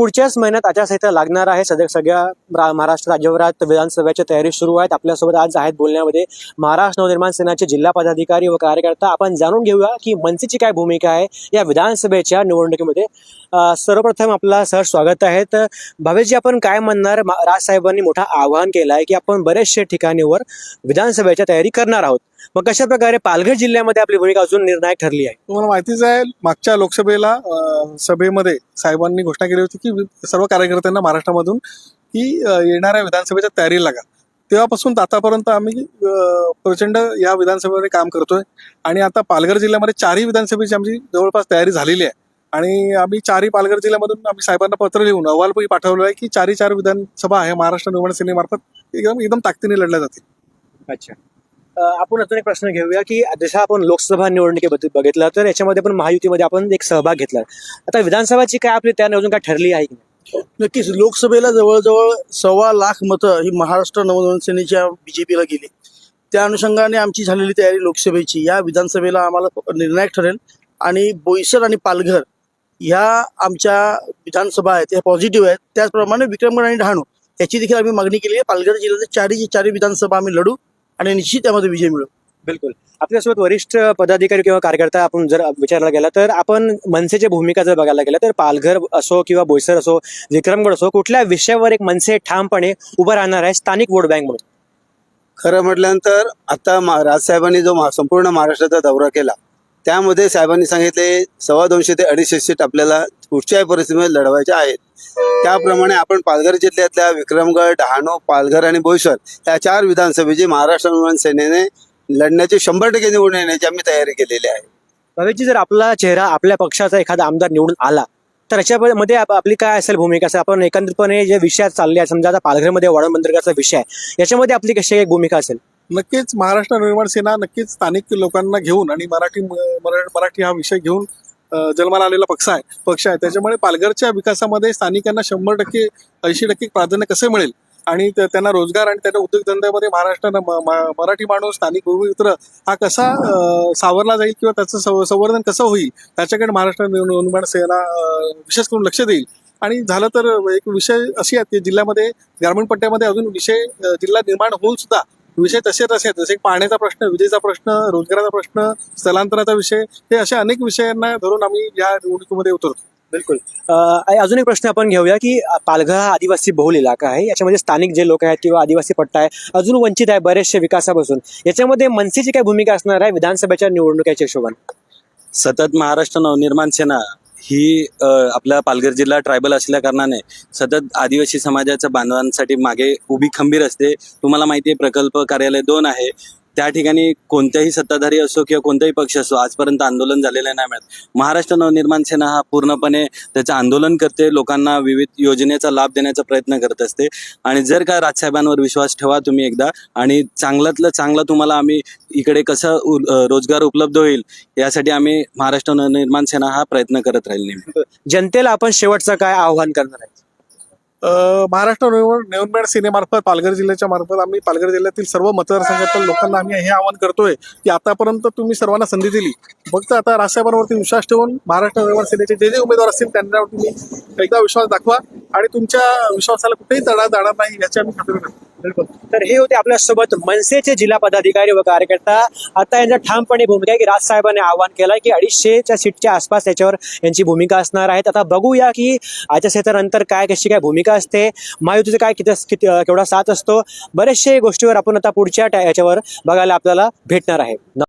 पुढच्याच महिन्यात आचारसंहिता लागणार आहे. सध्या सगळ्या महाराष्ट्र राज्यभरात विधानसभेच्या तयारी सुरू आहेत. आपल्यासोबत आज आहेत बोलण्यामध्ये महाराष्ट्र नवनिर्माण सेनाचे जिल्हा पदाधिकारी व कार्यकर्ता. आपण जाणून घेऊया की मनसेची काय भूमिका आहे या विधानसभेच्या निवडणुकीमध्ये. सर्वप्रथम आपला सर स्वागत आहे. तर भावेशजी आपण काय म्हणणार? राज राजसाहेबांनी मोठं आवाहन केलं आहे की आपण बरेचशा ठिकाणीवर विधानसभेच्या तयारी करणार आहोत. मग कशा प्रकारे पालघर जिल्ह्यामध्ये आपली भूमिका अजून निर्णायक ठरली आहे? तुम्हाला माहितीच आहे मागच्या लोकसभेला सभेमध्ये साहेबांनी घोषणा केली होती की सर्व कार्यकर्त्यांना महाराष्ट्रामधून की येणाऱ्या विधानसभेच्या तयारी लागा. तेव्हापासून आतापर्यंत आम्ही प्रचंड या विधानसभेमध्ये काम करतोय आणि आता पालघर जिल्ह्यामध्ये चारही विधानसभेची आमची जवळपास तयारी झालेली आहे. आणि आम्ही चारही पालघर जिल्ह्यामधून आम्ही साहेबांना पत्र लिहून अहवालपही पाठवलं आहे की चारही चार विधानसभा आहे महाराष्ट्र निर्माण सेनेमार्फत एकदम एकदम ताकदीने लढल्या जातील. अच्छा. आपण अजून एक प्रश्न घेऊया की जसं आपण लोकसभा निवडणुकीबद्दल बघितलं तर याच्यामध्ये पण महायुतीमध्ये आपण एक सहभाग घेतला. आता विधानसभाची काय आपली तयारी अजून काय ठरली आहे की नक्कीच लोकसभेला जवळजवळ सव्वा लाख मतं ही महाराष्ट्र नवनिर्माण सेनेच्या बीजेपीला गेली. त्या अनुषंगाने आमची झालेली तयारी लोकसभेची. या विधानसभेला आम्हाला निर्णायक ठरेल आणि बोईसर आणि पालघर ह्या आमच्या विधानसभा आहेत ह्या पॉझिटिव्ह आहेत. त्याचप्रमाणे विक्रमगड आणि डहाणू याची देखील आम्ही मागणी केली आहे. पालघर जिल्ह्यात चारही चारही विधानसभा आम्ही लढू. आणि निश्चित त्यामध्ये विजय मिळू. बिलकुल. आपल्यासोबत वरिष्ठ पदाधिकारी किंवा कार्यकर्ता आपण जर विचारला गेला तर आपण मनसेची भूमिका जर बघायला गेला तर पालघर असो किंवा बोईसर असो विक्रमगड असो कुठल्या विषयावर एक मनसे ठामपणे उभं राहणार आहे स्थानिक वोट बँक म्हणून? खरं म्हटल्यानंतर आता राजसाहेबांनी जो मा- संपूर्ण महाराष्ट्राचा दौरा केला त्यामध्ये साहेबांनी सांगितले सव्वा दोनशे ते अडीचशे सीट आपल्याला कुठच्याही परिस्थितीमध्ये लढवायच्या आहेत. त्याप्रमाणे आपण पालघर जिल्ह्यातल्या विक्रमगड डहाणू पालघर आणि बोईसर या चार विधानसभेची महाराष्ट्र निर्माण सेनेने लढण्याची शंभर टक्के निवडून येण्याची आम्ही तयारी केलेली आहे. भवेशजी जर आपला चेहरा आपल्या पक्षाचा एखादा आमदार निवडून आला तर याच्यामध्ये आप- आपली काय असेल भूमिका? असेल आपण एकंदरपणे जे विषय चालले आहेत समजा आता पालघरमध्ये वाढवण बंदरगाचा विषय आहे याच्यामध्ये आपली कशी एक भूमिका असेल? नक्कीच महाराष्ट्र निर्माण सेना नक्कीच स्थानिक लोकांना घेऊन आणि मराठी मरा- मराठी हा विषय घेऊन जन्माला आलेला पक्ष आहे पक्ष आहे. त्याच्यामुळे पालघरच्या विकासामध्ये स्थानिकांना शंभर टक्के ऐंशी टक्के प्राधान्य कसे मिळेल? आणि त्या- त्यांना रोजगार आणि त्याच्या उद्योगधंद्यामध्ये महाराष्ट्रानं म- मराठी माणूस स्थानिक भूमिपुत्र हा कसा सावरला जाईल किंवा त्याचं संवर्धन कसं होईल? त्याच्याकडे महाराष्ट्र निर्माण सेना विशेष करून लक्ष देईल. आणि झालं तर एक विषय अशी आहेत की जिल्ह्यामध्ये ग्रामीण पट्ट्यामध्ये अजून विषय जिल्हा निर्माण होऊन सुद्धा विषय तसे तसे आहेत. जसे पाण्याचा प्रश्न विजेचा प्रश्न रोजगाराचा प्रश्न स्थलांतराचा विषय हे अशा अनेक विषयांना धरून आम्ही या निवडणुकीमध्ये उतरतो. बिलकुल. अं, अजून एक प्रश्न आपण घेऊया की पालघर हा आदिवासी बहुल इलाका आहे. याच्यामध्ये स्थानिक जे लोक आहेत किंवा आदिवासी पट्टा आहे अजून वंचित आहे बरेचसे विकासापासून. याच्यामध्ये मनसेची काय भूमिका असणार आहे विधानसभेच्या निवडणुकीच्या हिशोबाने? सतत महाराष्ट्र नवनिर्माण सेना ही आपला पालघर जिल्हा ट्रायबल असल्या कारणाने सतत आदिवासी समाजाच्या बांधवांसाठी मागे उभी खंबीर असते. तुम्हाला माहिती आहे प्रकल्प कार्यालय दोन आहे. त्या ठिकाणी कोणत्याही सत्ताधारी असो किंवा कोणताही पक्ष असो आजपर्यंत आंदोलन झालेलं नाही मिळत. महाराष्ट्र नवनिर्माण सेना हा पूर्णपणे त्याचं आंदोलन करते लोकांना विविध योजनेचा लाभ देण्याचा प्रयत्न करत असते. आणि जर का राजसाहेबांवर विश्वास ठेवा तुम्ही एकदा आणि चांगल्यातलं चांगलं तुम्हाला आम्ही इकडे कसं रोजगार उपलब्ध होईल यासाठी आम्ही महाराष्ट्र नवनिर्माण सेना हा प्रयत्न करत राहील नेहमी. जनतेला आपण शेवटचं काय आव्हान करणार आहे? महाराष्ट्र निवड निवडणूक सेनेमार्फत पालघर जिल्ह्याच्या मार्फत आम्ही पालघर जिल्ह्यातील सर्व मतदारसंघातील लोकांना आम्ही हे आवाहन करतोय की आतापर्यंत तुम्ही सर्वांना संधी दिली. फक्त आता राजसाहेबांवरती विश्वास ठेवून महाराष्ट्र निर्माण सेनेचे जे जे उमेदवार असतील त्यांना तुम्ही एकदा विश्वास दाखवा आणि तुमच्या विश्वासाला कुठेही तडा जाणार नाही याची आम्ही खात्री करतो. बिलकुल. तर हे होते आपल्यासोबत मनसेचे जिल्हा पदाधिकारी व कार्यकर्ता. आता यांचा ठामपणे भूमिका आहे की राजसाहेबांनी आवाहन केलं की अडीचशेच्या सीटच्या आसपास याच्यावर यांची भूमिका असणार आहेत. आता बघूया की आचारसंहितेनंतर काय कशी काय भूमिका असते. महायुतीचं काय किती किती केवढा साथ असतो. बऱ्याचशा गोष्टीवर आपण आता पुढच्या याच्यावर बघायला आपल्याला भेटणार आहे.